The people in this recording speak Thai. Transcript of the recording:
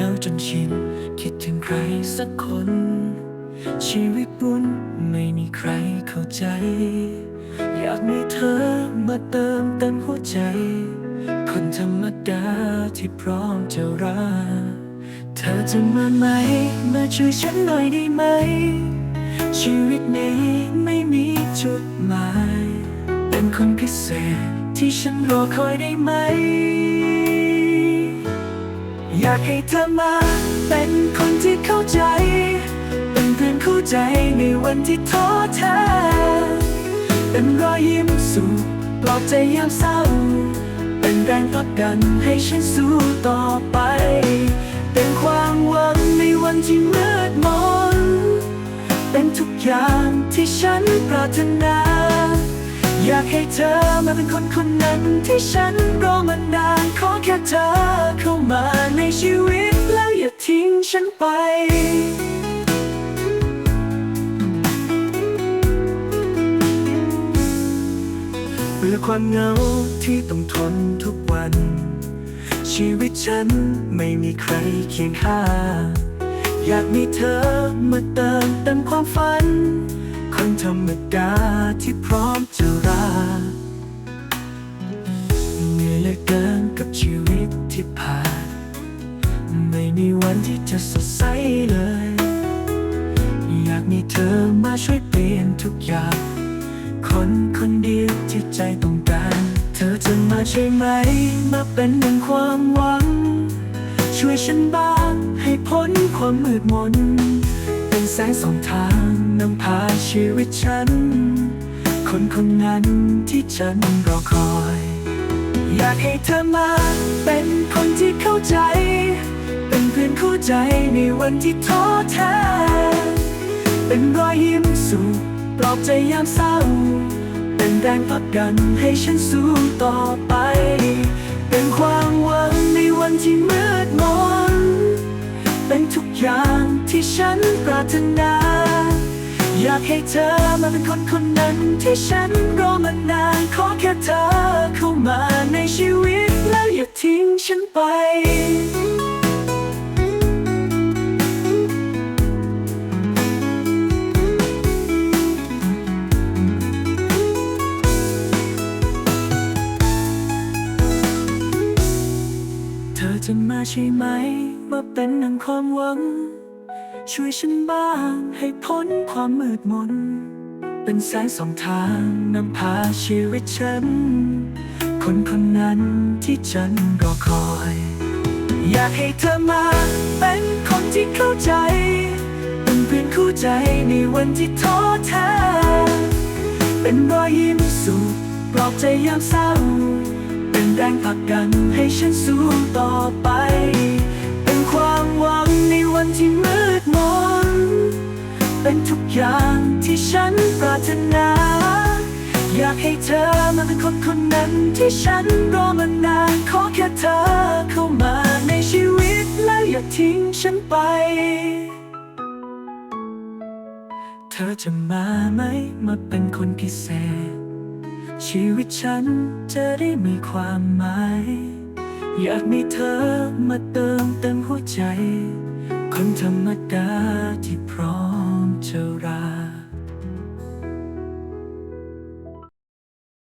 เมาจนชิน คิดถึงใครสักคน ชีวิตบุญไม่มีใครเข้าใจ อยากมีเธอมาเติมเต็มหัวใจ คนธรรมดาที่พร้อมจะรักเธอจะมาไหม มาช่วยฉันหน่อยได้ไหม ชีวิตนี้ไม่มีจุดหมาย เป็นคนพิเศษที่ฉันรอคอยได้ไหม อยากให้เธอมา เป็นคนที่เข้าใจ เป็นเพื่อนคู่ใจในวันที่ท้อแท้เป็นรอยยิ้มสู่ปลอบใจยามเศร้า เป็นแรงผลักดันให้ฉันสู้ต่อไป เป็นความหวังในวันที่มืดมนเป็นทุกอย่างที่ฉันปรารถนา อยากให้เธอมาเป็นคนคนนั้นที่ฉันรอมานานขอแค่เธอเข้ามาในชีวิตแล้วอย่าทิ้งฉันไปเบื่อความเหงาที่ต้องทนทุกวัน ชีวิตฉันไม่มีใครเคียงข้างอยากมีเธอมาเติมเต็มความฝัน คนธรรมดาที่พร้อมจะรักเหนื่อยเหลือเกินกับชีวิตที่ผ่าน ไม่มีวันที่จะสดใสเลย อยากมีเธอมาช่วยเปลี่ยนทุกอย่าง คนคนเดียวที่ใจต้องการ เธอจะมาใช่ไหม มาเป็นหนึ่งความหวัง ช่วยฉันบ้างให้พ้นความมืดมน เป็นแสงสองทางนำพาชีวิตฉัน คนคนนั้นที่ฉันรอคอย อยากให้เธอมาเป็นคนที่เข้าใจ เป็นเพื่อนคู่ใจในวันที่ท้อแท้ เป็นรอยยิ้มสู่ปลอบใจยามเศร้า เป็นแรงผลักดันให้ฉันสู้ต่อไป เป็นความหวังในวันที่มืดมน เป็นทุกอย่างที่ฉันปรารถนา อยากให้เธอมาเป็นคนคนนั้นที่ฉันรอมานาน ขอแค่เธอเข้ามาในชีวิตแล้วอย่าทิ้งฉันไปเธอจะมาใช่ไหม มาเป็นหนังความหวัง ช่วยฉันบ้างให้พ้นความมืดมน เป็นแสงสองทางนำพาชีวิตฉัน คนคนนั้นที่ฉันรอคอย อยากให้เธอมาเป็นคนที่เข้าใจ เป็นเพื่อนคู่ใจในวันที่ท้อแท้เป็นรอยยิ้มสู่ปลอบใจยามเศร้า เป็นแรงผลักดันให้ฉันสู้ต่อไป หวังในวันที่มืดมน เป็นทุกอย่างที่ฉันปรารถนา อยากให้เธอมาเป็นคนคนนั้นที่ฉันรอมานาน ขอแค่เธอเข้ามาในชีวิตแล้วอย่าทิ้งฉันไป เธอจะมาไหมมาเป็นคนพิเศษ ชีวิตฉันจะได้มีความหมาย อยากมีเธอมาเติมเต็มหัวใจ คนธรรมดาที่พร้อมจะรัก